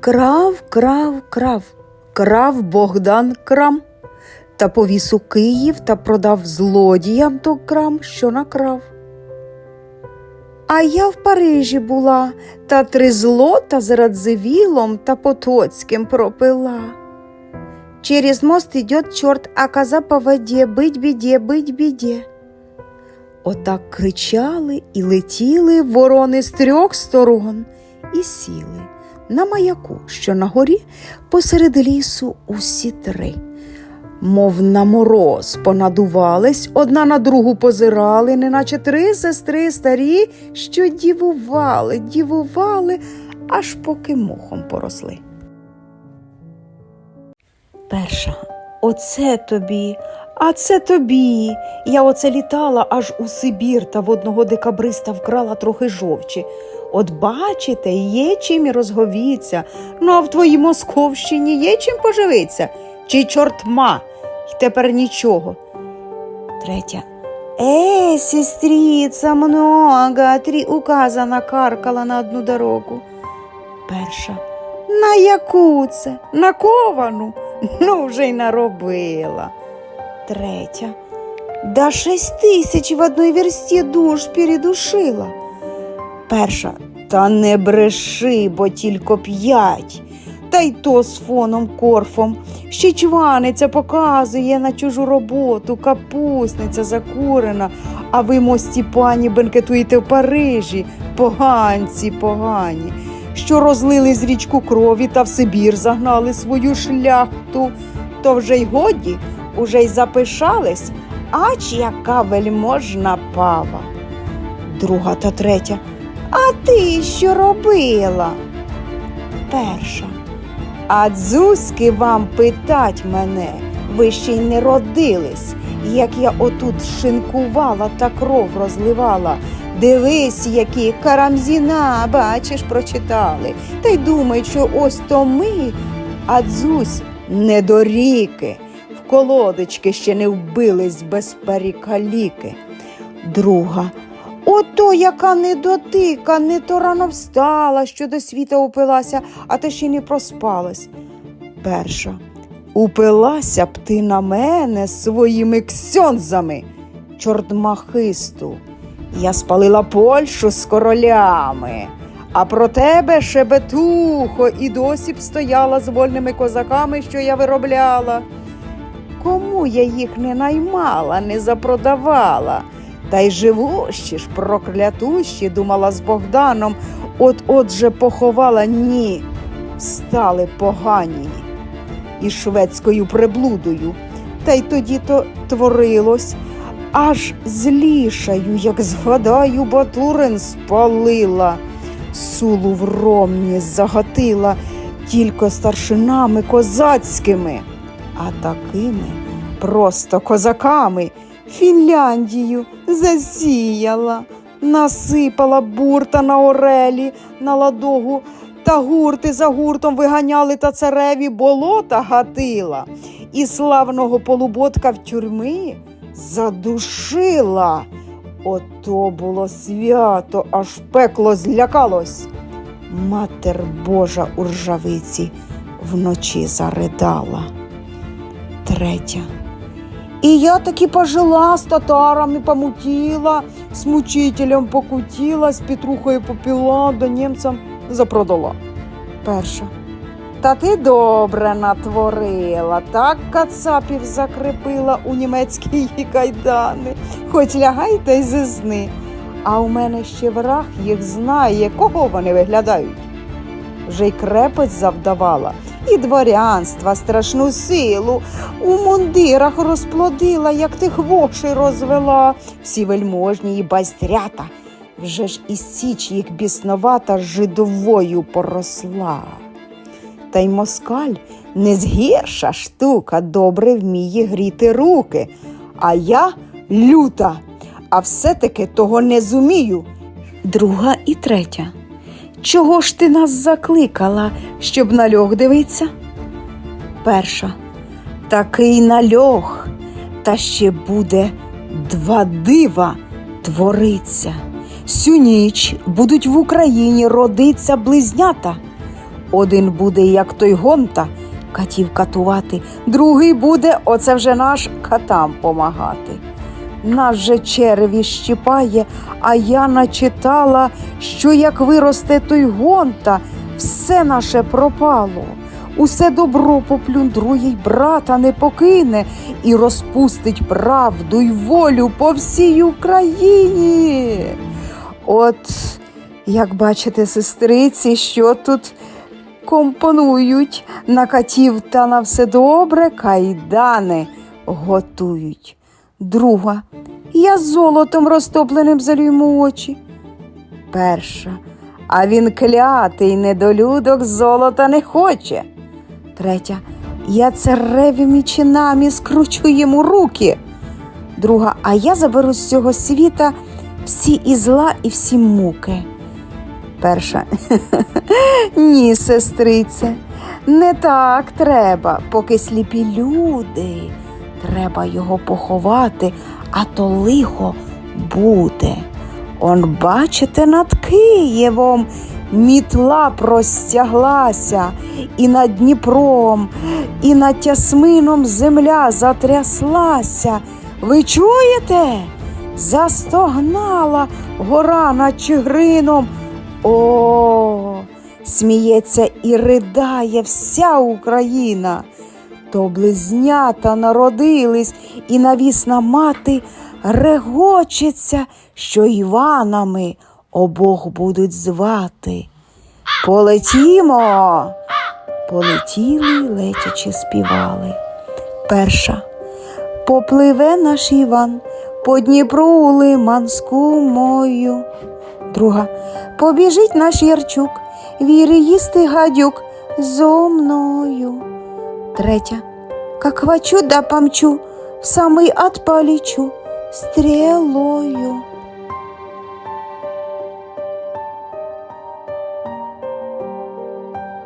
Крав, крав, крав, крав Богдан крам, та повіз у Київ та продав злодіям то крам, що накрав. А я в Парижі була, та три злота з Радзивілом та Потоцьким пропила. Через мост идет чорт, а коза по воді, бить біде, бить біде. Отак кричали і летіли ворони з трьох сторон і сіли на маяку, що на горі посеред лісу усі три. Мов на мороз понадувались, одна на другу позирали, неначе три сестри старі, що дівували, дівували, аж поки мохом поросли. Перша, оце тобі, а це тобі. Я оце літала аж у Сибір та в одного декабриста вкрала трохи жовчі. От бачите, є чим і розговіться. Ну а в твоїй Московщині є чим поживиться? Чи чортма? й тепер нічого. Третя. Е, сестриця, много, три указа накаркала на одну дорогу. Перша. На яку це? На ковану? Ну, вже й наробила. Третя. Да шесть тисяч в одній версті душ передушила. Перша. Та не бреши, бо тільки п'ять. Та й то з фоном корфом. Ще чваниця показує на чужу роботу, капусниця закурена, а ви, мості пані, бенкетуєте в Парижі, поганці, погані, що розлили з річку крові та в Сибір загнали свою шляхту, то вже й годі, уже й запишались, ач яка вельможна пава. Друга та третя. А ти що робила? Перша. А дзузьки вам питать мене, ви ще й не родились, як я отут шинкувала та кров розливала. Дивись, які карамзіна, бачиш, прочитали. Та й думають, що ось то ми, а дзусь недоріки, колодочки ще не вбились без парікаліки. Друга. Ото яка недотика, не то рано встала, що до світа упилася, а та ще й не проспалась. Перша. Упилася б ти на мене своїми ксьонзами, чортмахисту. Я спалила Польщу з королями, а про тебе шебетухо і досі б стояла з вольними козаками, що я виробляла. Я їх не наймала, не запродавала? Та й живущі ж, проклятущі, думала з Богданом, от от же поховала ні, стали погані і шведською приблудою. Та й тоді то творилось, аж злішаю, як згадаю, Батурин спалила, сулу в ромні загатила тільки старшинами козацькими, а такими просто козаками. Фінляндію засіяла, насипала бурта на орелі, на ладогу, та гурти за гуртом виганяли та цареві болота гатила, і славного полуботка в тюрми задушила. Ото було свято, аж пекло злякалось. Матер Божа у ржавиці вночі заридала. Третя. И я таки пожила с татарами, помутила, с мучителем покутила, з Петрухою попила, до німцям запродала. Перша. Та ти добре натворила, так кацапів закрепила у німецькі кайдани, хоч лягай та й зизни. А у мене ще враг їх знає, кого вони виглядають. Вже й крепость завдавала, і дворянства страшну силу у мундирах розплодила, як ти хвоші розвела, всі вельможні і байстрята. Вже ж і січ їх бісновата жидовою поросла. Та й москаль не згірша штука, добре вміє гріти руки. А я люта, а все-таки того не зумію. Друга і третя. Чого ж ти нас закликала, щоб на льох дивиться? Перша. Такий нальох, та ще буде два дива твориться. Сю ніч будуть в Україні родиться близнята. Один буде, як той гонта, катів катувати, другий буде, оце вже наш катам помагати. Нас же череві щипає, а я начитала, що як виросте той гонта, все наше пропало. Усе добро поплюндрує й брата не покине і розпустить правду й волю по всій Україні. От, як бачите, сестриці, що тут компонують на катів та на все добре кайдани готують. Друга. Я золотом розтопленим залюйму очі. Перша. А він клятий недолюдок золота не хоче. Третя. Я царевими чинами скручу йому руки. Друга. А я заберу з цього світа всі і зла, і всі муки. Перша. Ні, сестрице, не так треба, поки сліпі люди. Треба його поховати, а то лихо буде. Он, бачите, над Києвом мітла простяглася, і над Дніпром, і над Тясмином земля затряслася. Ви чуєте? Застогнала гора над Чигрином. О, сміється і ридає вся Україна. То близнята народились, і навісна мати регочеться, що Іванами обох будуть звати. Полетімо. Полетіли, летячи співали. Перша. Попливе наш Іван по Дніпру лиманську мою. Друга. Побіжить наш Ярчук, віри їсти гадюк зо мною. Третя. Как хвачу да помчу, в самый ад полечу стрелою.